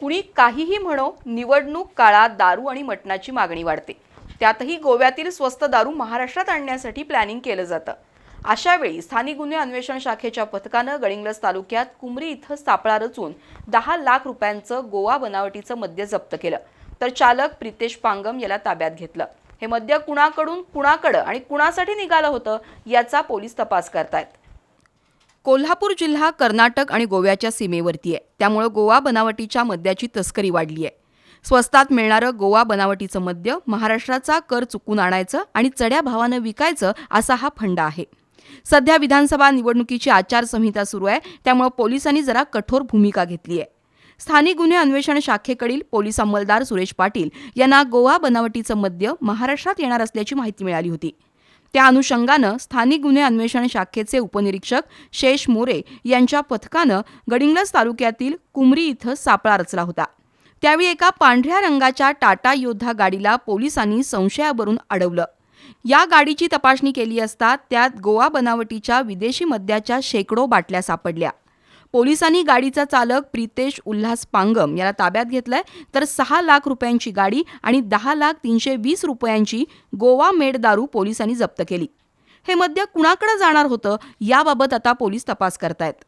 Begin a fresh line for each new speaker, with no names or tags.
कुणी काहीही म्हणो निवडणूक काळात दारू आणि मटणाची मागणी वाढते. त्यातही गोव्यातील स्वस्त दारू महाराष्ट्रात आणण्यासाठी प्लॅनिंग केलं जातं. अशा वेळी स्थानिक गुन्हे अन्वेषण शाखेच्या पथकानं गडिंग्लज तालुक्यात कुमरी इथं सापळा रचून दहा लाख रुपयांचं गोवा बनावटीचं मद्य जप्त केलं. तर चालक प्रितेश पांगम याला ताब्यात घेतलं. हे मद्य कुणाकडून कुणाकडं आणि कुणासाठी निघालं होतं याचा पोलीस तपास करतायत. कोल्हापूर जिल्हा कर्नाटक आणि गोव्याच्या सीमेवरती आहे. त्यामुळं गोवा बनावटीच्या मद्याची तस्करी वाढली आहे. स्वस्तात मिळणारं गोवा बनावटीचं मद्य महाराष्ट्राचा कर चुकून आणायचं आणि चढ्या भावानं विकायचं असा हा फंडा आहे. सध्या विधानसभा निवडणुकीची आचारसंहिता सुरू आहे. त्यामुळं पोलिसांनी जरा कठोर भूमिका घेतली आहे. स्थानिक गुन्हे अन्वेषण शाखेकडील पोलीस अंमलदार सुरेश पाटील यांना गोवा बनावटीचं मद्य महाराष्ट्रात येणार असल्याची माहिती मिळाली होती. त्या अनुषंगानं स्थानिक गुन्हे अन्वेषण शाखेचे उपनिरीक्षक शेष मोरे यांच्या पथकानं गडिंग्लज तालुक्यातील कुमरी इथं सापळा रचला होता. त्यावेळी एका पांढऱ्या रंगाच्या टाटा योद्धा गाडीला पोलिसांनी संशयावरून अडवलं. या गाडीची तपासणी केली असता त्यात गोवा बनावटीच्या विदेशी मद्याच्या शेकडो बाटल्या सापडल्या. पोलिसांनी गाडीचा चालक प्रितेश उल्हास पांगम याला ताब्यात घेतलाय. तर सहा लाख रुपयांची गाडी आणि दहा लाख तीनशे वीस रुपयांची गोवा मेड दारू पोलिसांनी जप्त केली. हे मद्य कुणाकडे जाणार होतं याबाबत आता पोलीस तपास करतायत.